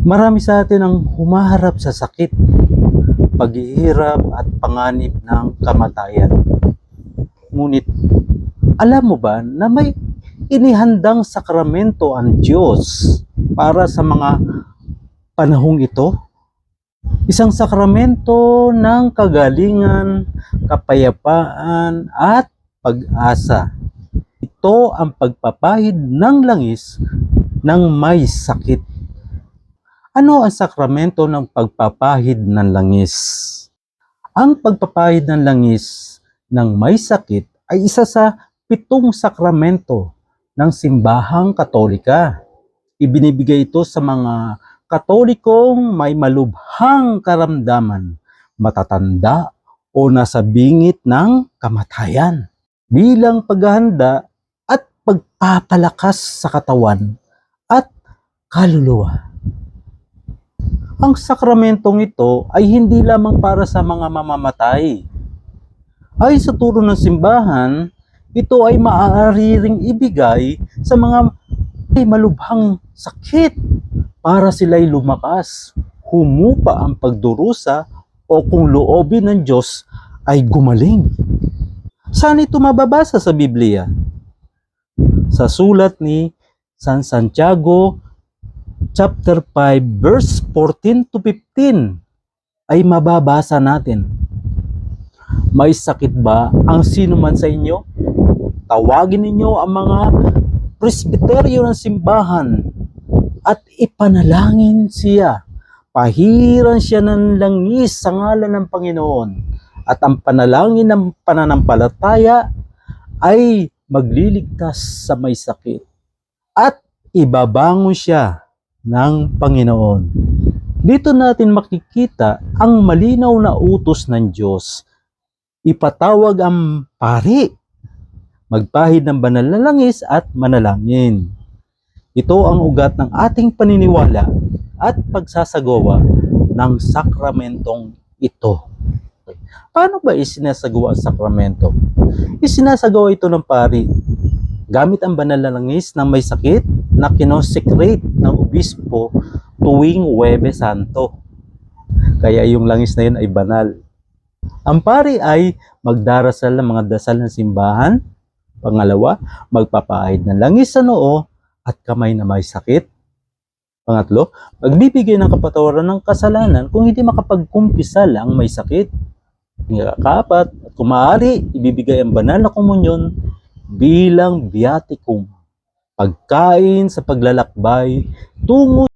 Marami sa atin ang humaharap sa sakit, paghihirap at panganib ng kamatayan. Ngunit, alam mo ba na may inihandang sakramento ang Diyos para sa mga panahong ito? Isang sakramento ng kagalingan, kapayapaan at pag-asa. Ito ang pagpapahid ng langis ng may sakit. Ano ang sakramento ng pagpapahid ng langis? Ang pagpapahid ng langis ng may sakit ay isa sa pitong sakramento ng simbahang katolika. Ibinibigay ito sa mga katolikong may malubhang karamdaman, matatanda o nasa bingit ng kamatayan bilang paghahanda at pagpapalakas sa katawan at kaluluwa. Ang sakramentong ito ay hindi lamang para sa mga mamamatay. Ay sa turo ng simbahan, ito ay maaari ring ibigay sa mga may malubhang sakit para sila'y lumakas, humupa ang pagdurusa o kung loobin ng Diyos ay gumaling. Saan ito mababasa sa Biblia? Sa sulat ni San Santiago chapter 5 verse 14 to 15 ay mababasa natin. May sakit ba ang sino man sa inyo? Tawagin ninyo ang mga presbiteryo ng simbahan at ipanalangin siya. Pahiran siya ng langis sa ngalan ng Panginoon at ang panalangin ng pananampalataya ay magliligtas sa may sakit at ibabangon siya ng Panginoon. Dito natin makikita ang malinaw na utos ng Diyos. Ipatawag ang pari, magpahid ng banal na langis at manalangin. Ito ang ugat ng ating paniniwala at pagsasagawa ng sakramentong ito. Paano ba isinasagawa ang sakramento? Isinasagawa ito ng pari gamit ang banal na langis ng may sakit na kinosecrate ng obispo tuwing Webe Santo. Kaya yung langis na yun ay banal. Ang pari ay magdarasal ng mga dasal ng simbahan. Pangalawa, magpapahid ng langis sa noo at kamay na may sakit. Pangatlo, magbibigay ng kapatawaran ng kasalanan kung hindi makapagkumpisal ang may sakit. Kaapat, at kung maaari, ibibigay ang banal na komunyon bilang viaticum, pagkain sa paglalakbay tungo